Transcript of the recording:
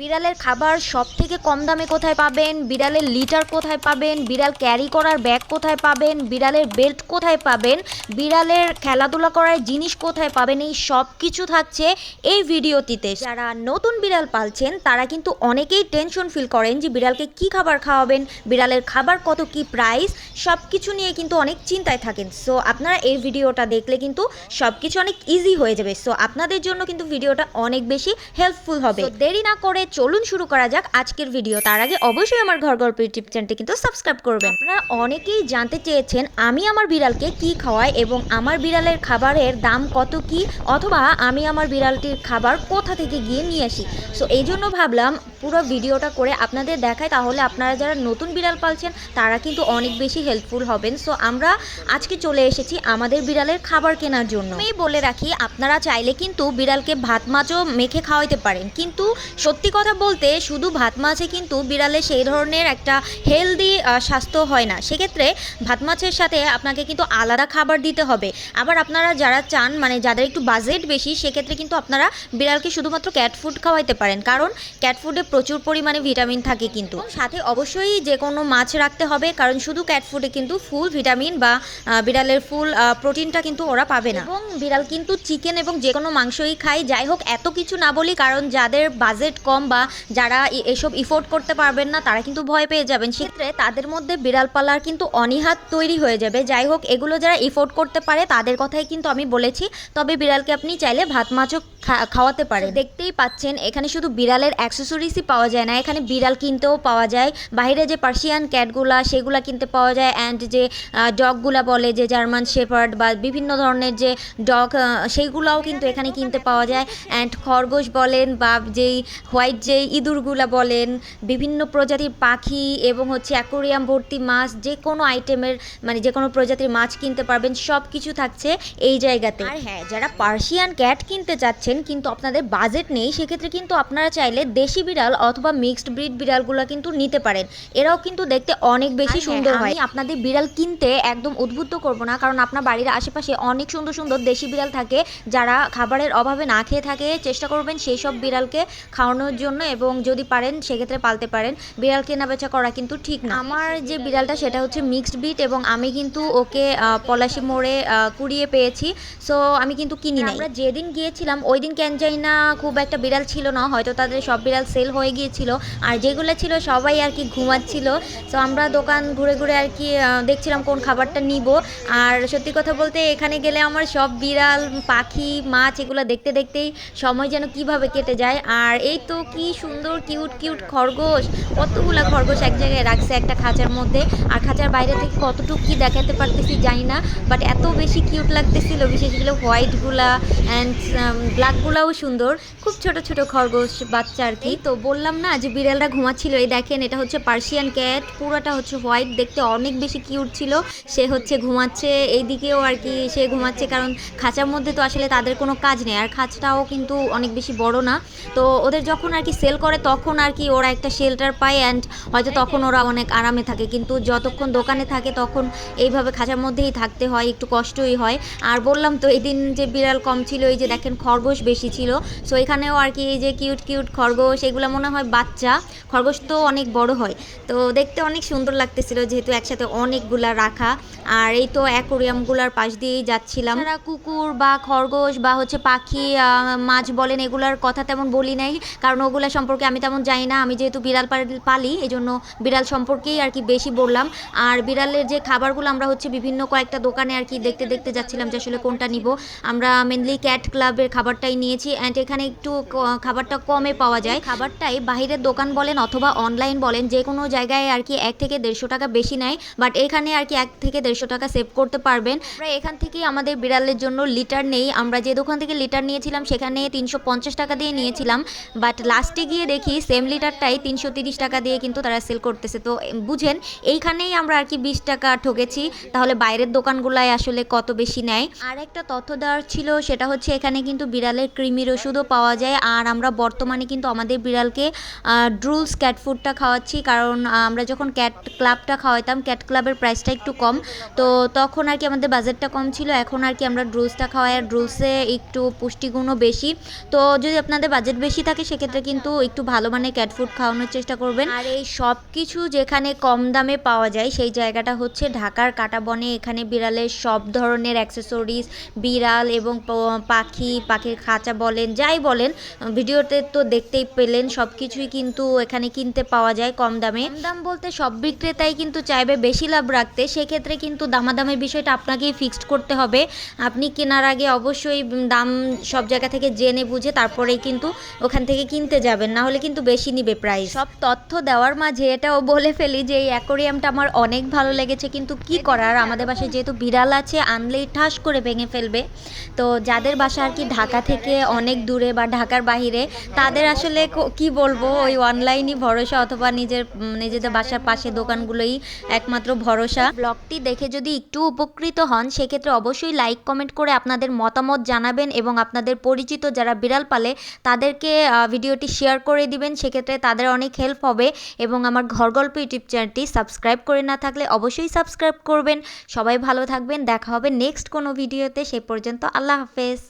বিড়ালের খাবার সব থেকে কম দামে কোথায় পাবেন? বিড়ালের লিটার কোথায় পাবেন? বিড়াল ক্যারি করার ব্যাগ কোথায় পাবেন? বিড়ালের বেল্ট কোথায় পাবেন? বিড়ালের খেলাধুলা করার জিনিস কোথায় পাবেন? এই সব কিছু থাকছে এই ভিডিওটিতে। যারা নতুন বিড়াল পালছেন, তারা কিন্তু অনেকেই টেনশন ফিল করেন যে বিড়ালকে কি খাবার খাওয়াবেন? বিড়ালের খাবার কত, কি প্রাইস সব কিছু নিয়ে কিন্তু অনেক চিন্তায় থাকেন। সো আপনারা এই ভিডিওটা দেখলে কিন্তু সব কিছু অনেক ইজি হয়ে যাবে। সো আপনাদের জন্য কিন্তু ভিডিওটা অনেক বেশি হেল্পফুল হবে। দেরি না করে চলুন শুরু করা যাক আজকের ভিডিও তার আগে অবশ্যই আমার ঘর গল্প ইউটিউব চ্যানেলটি কিন্তু সাবস্ক্রাইব করবেন। আপনারা অনেকেই জানতে চেয়েছেন, আমি আমার বিড়ালকে কি খাওয়াই এবং আমার বিড়ালের খাবারের দাম কত কি অথবা আমি আমার বিড়ালটির খাবার কোথা থেকে গিয়ে নিয়ে আসি। সো এই জন্য ভাবলাম পুরো ভিডিওটা করে আপনাদের দেখায় তাহলে আপনারা যারা নতুন বিড়াল পালছেন, তারা কিন্তু অনেক বেশি হেল্পফুল হবেন। সো আমরা আজকে চলে এসেছি আমাদের বিড়ালের খাবার কেনার জন্য। আমি বলে রাখি, আপনারা চাইলে কিন্তু বিড়ালকে ভাত, মাছও মেখে খাওয়াইতে পারেন। কিন্তু সত্যি কথা বলতে শুধু ভাত মাছে কিন্তু বিড়ালে সেই ধরনের একটা হেলদি স্বাস্থ্য হয় না। সেক্ষেত্রে ভাত মাছের সাথে আপনাকে কিন্তু আলাদা খাবার দিতে হবে। আবার আপনারা যারা চান মানে যাদের একটু বাজেট বেশি, সেক্ষেত্রে কিন্তু আপনারা বিড়ালকে শুধুমাত্র ক্যাট ফুড খাওয়াইতে পারেন। কারণ ক্যাট ফুডে প্রচুর পরিমাণে ভিটামিন থাকে কিন্তু। সাথে অবশ্যই যে কোনো মাছ রাখতে হবে, কারণ শুধু ক্যাট ফুডে কিন্তু ফুল ভিটামিন বা বিড়ালের ফুল প্রোটিনটা কিন্তু ওরা পাবে না। এবং বিড়াল কিন্তু চিকেন এবং যে কোনো মাংসই খায়। যাই হোক, এত কিছু না বলি, কারণ যাদের বাজেট কম বা যারা এসব ইফোর্ড করতে পারবেন না, তারা কিন্তু ভয় পেয়ে যাবেন। সেক্ষেত্রে তাদের মধ্যে বিড়াল পালার কিন্তু অনীহাত তৈরি হয়ে যাবে। যাই হোক, এগুলো যারা ইফোর্ড করতে পারে, তাদের কথাই কিন্তু আমি বলেছি। তবে বিড়ালকে আপনি চাইলে ভাত মাছও খাওয়াতে পারেন। দেখতেই পাচ্ছেন, এখানে শুধু বিড়ালের অ্যাক্সেসরিজই পাওয়া যায় না। এখানে বিড়াল কিনতেও পাওয়া যায়। বাইরে যে পার্সিয়ান ক্যাটগুলা সেগুলা কিনতে পাওয়া যায়। অ্যান্ড যে ডগগুলা বলে, যে জার্মান শেফার্ড বা বিভিন্ন ধরনের যে ডগ সেইগুলাও কিন্তু এখানে কিনতে পাওয়া যায়। অ্যান্ড খরগোশ বলেন বা যেই হোয়াইট যেই ইঁদুরগুলা বলেন বিভিন্ন প্রজাতির পাখি এবং হচ্ছে অ্যাকোরিয়াম ভর্তি মাছ যে কোনো আইটেমের মানে যে কোনো প্রজাতির মাছ কিনতে পারবেন সব কিছু থাকছে এই জায়গাতে। আর হ্যাঁ যারা পার্সিয়ান ক্যাট কিনতে চাচ্ছেন কিন্তু আপনাদের বাজেট নেই সেক্ষেত্রে কিন্তু আপনারা চাইলে দেশি বিড়াল অথবা মিক্সড ব্রিড বিড়ালগুলো কিন্তু নিতে পারেন। এরাও কিন্তু দেখতে অনেক বেশি সুন্দর হয়। আপনাদের বিড়াল কিনতে একদম উদ্বুদ্ধ করব না কারণ আপনার বাড়ির আশেপাশে অনেক সুন্দর সুন্দর দেশি বিড়াল থাকে যারা খাবারের অভাবে না খেয়ে থাকে। চেষ্টা করবেন সেই সব বিড়ালকে খাওয়ানোর জন্য এবং যদি পারেন সেক্ষেত্রে পালতে পারেন। বিড়াল কেনা বেচা করা কিন্তু ঠিক না। আমার যে বিড়ালটা সেটা হচ্ছে মিক্সড বিট এবং আমি কিন্তু ওকে পলাশি মোড়ে কুড়িয়ে পেয়েছি। সো আমি কিন্তু কিনি না আমরা যেদিন গিয়েছিলাম ওই দিন কেন না খুব একটা বিড়াল ছিল না। হয়তো তাদের সব বিড়াল সেল হয়ে গিয়েছিল। আর যেগুলো ছিল সবাই আর কি ঘুমাচ্ছিল। সো আমরা দোকান ঘুরে ঘুরে আর কি দেখছিলাম কোন খাবারটা নিব। আর সত্যি কথা বলতে এখানে গেলে আমার সব বিড়াল পাখি মাছ এগুলো দেখতে দেখতেই সময় যেন কীভাবে কেটে যায়। আর এই তো কি সুন্দর, কিউট কিউট খরগোশ। কতগুলা খরগোশ এক জায়গায় রাখছে একটা খাঁচার মধ্যে। আর খাঁচার বাইরে থেকে কতটুকু কি দেখাতে পারতেছি জানি না বাট এত বেশি কিউট লাগতেছিল, বিশেষ করে হোয়াইটগুলা অ্যান্ড ব্ল্যাকগুলাও সুন্দর। খুব ছোট ছোট খরগোশ বাচ্চা আর কি। তো বললাম না যে বিড়ালটা ঘুমাচ্ছিল, এই দেখেন এটা হচ্ছে পার্সিয়ান ক্যাট। পুরোটা হচ্ছে হোয়াইট, দেখতে অনেক বেশি কিউট ছিল। সে হচ্ছে ঘুমাচ্ছে, এইদিকেও আর কি সে ঘুমাচ্ছে, কারণ খাঁচার মধ্যে তো আসলে তাদের কোনো কাজ নেই। আর খাঁচটাও কিন্তু অনেক বেশি বড় না। তো ওদের যখন আর কি সেল করে তখন আর কি ওরা একটা শেল্টার পায় অ্যান্ড হয়তো তখন ওরা অনেক আরামে থাকে। কিন্তু যতক্ষণ দোকানে থাকে তখন এইভাবে খাঁচার মধ্যেই থাকতে হয় একটু কষ্টই হয়। আর বললাম তো এই দিন যে বিড়াল কম ছিল এই যে দেখেন খরগোশ বেশি ছিল। সো এখানেও আর কি এই যে কিউট কিউট খরগোশ এগুলো মনে হয় বাচ্চা। খরগোশ তো অনেক বড় হয়। তো দেখতে অনেক সুন্দর লাগতেছিল যেহেতু একসাথে অনেকগুলা রাখা। আর এই তো অ্যাকোরিয়ামগুলার পাশ দিয়েই যাচ্ছিলাম। যারা কুকুর বা খরগোশ বা হচ্ছে পাখি মাছ বলেন এগুলার কথা তেমন বলি নাই। কারণ ওগুলা সম্পর্কে আমি তেমন জানি না। আমি যেহেতু বিড়াল পালি এই জন্য বিড়াল সম্পর্কেই আর কি বেশি বললাম। আর বিড়ালের যে খাবারগুলো আমরা হচ্ছে বিভিন্ন কয়েকটা দোকানে আর কি দেখতে দেখতে যাচ্ছিলাম যে আসলে কোনটা নিব। আমরা মেনলি ক্যাট ক্লাবের খাবারটাই নিয়েছি অ্যান্ড এখানে একটু খাবারটা কমে পাওয়া যায়। খাবারটাই বাইরের দোকান বলেন অথবা অনলাইন বলেন যে কোনো জায়গায় আর কি এক থেকে দেড়শো টাকা বেশি নেয়। বাট এখানে আর কি এক থেকে দেড়শো টাকা সেভ করতে পারবেন। আমরা এখান থেকেই আমাদের বিড়ালের জন্য লিটার নেই। আমরা যে দোকান থেকে লিটার নিয়েছিলাম, সেখানে তিনশো পঞ্চাশ টাকা দিয়ে নিয়েছিলাম। বাট লাস্টে গিয়ে দেখি সেম লিটারটাই তিনশো তিরিশ টাকা দিয়ে কিন্তু তারা সেল করতেছে। তো বুঝেন, এইখানেই আমরা আর কি বিশ টাকা ঠকেছি। তাহলে বাইরের দোকানগুলাই আসলে কত বেশি নেয়? আর একটা তথ্য দেওয়ার ছিল, সেটা হচ্ছে এখানে কিন্তু বিড়ালের কৃমির ওষুধও পাওয়া যায়। আর আমরা বর্তমানে কিন্তু আমাদের বিড়ালকে ড্রুলস ক্যাট ফুডটা খাওয়াচ্ছি। কারণ আমরা যখন ক্যাট ক্লাবটা খাওয়াইতাম ক্যাট ক্লাবের প্রাইসটা একটু কম। তো, তখন আর কি আমাদের বাজেটটা কম ছিল। এখন আর কি আমরা ড্রুলসটা খাওয়াই। আর ড্রুলসে একটু পুষ্টিগুণও বেশি। তো, যদি আপনাদের বাজেট বেশি থাকে, সেক্ষেত্রে কিন্তু একটু ভালো মানের ক্যাট ফুড খাওয়ানোর চেষ্টা করবেন। আর এই সব কিছু যেখানে কম দামে পাওয়া যায় সেই জায়গাটা হচ্ছে ঢাকার কাটাবনে। এখানে বিড়ালের সব ধরনের অ্যাক্সেসরিজ বিড়াল এবং পাখি পাখির খাঁচা বলেন যাই বলেন ভিডিওতে তো দেখতেই পেলেন সব কিছুই কিন্তু এখানে কিনতে পাওয়া যায় কম দামে। কম দাম বলতে সব বিক্রেতাই কিন্তু চাইবে বেশি লাভ রাখতে। সেক্ষেত্রে কিন্তু দামাদামের বিষয়টা আপনাকেই ফিক্সড করতে হবে। আপনি কেনার আগে অবশ্যই দাম সব জায়গা থেকে জেনে বুঝে তারপরেই কিন্তু ওখান থেকে কিনতে যাবেন না হলে কিন্তু বেশি নিবে প্রাইস সব তথ্য দেওয়ার মাঝে এটাও বলে ফেলি যে এই অ্যাকোরিয়ামটা আমার অনেক ভালো লেগেছে কিন্তু কি করার? আমাদের বাসায় যেহেতু বিড়াল আছে আনলেই ঠাস করে ভেঙে ফেলবে। তো যাদের বাসা আর কি ঢাকা থেকে অনেক দূরে বা ঢাকার বাহিরে তাদের আসলে কি বলব? ওই অনলাইনই ভরসা অথবা নিজের নিজেদের বাসার পাশে দোকানগুলোই একমাত্র ভরসা। ব্লগটি দেখে যদি একটু উপকৃত হন সেক্ষেত্রে অবশ্যই লাইক কমেন্ট করে আপনাদের মতামত জানাবেন এবং আপনাদের পরিচিত যারা বিড়াল পালে তাদেরকে আহ, ভিডিওটি শেয়ার করে দিবেন, সেক্ষেত্রে তাদের অনেক হেল্প হবে এবং আমার ঘর গল্প ইউটিউব চ্যানেলটি সাবস্ক্রাইব করে না থাকলে অবশ্যই সাবস্ক্রাইব করবেন। সবাই ভালো থাকবেন, দেখা হবে নেক্সট কোনো ভিডিওতে সে পর্যন্ত আল্লাহ হাফেজ।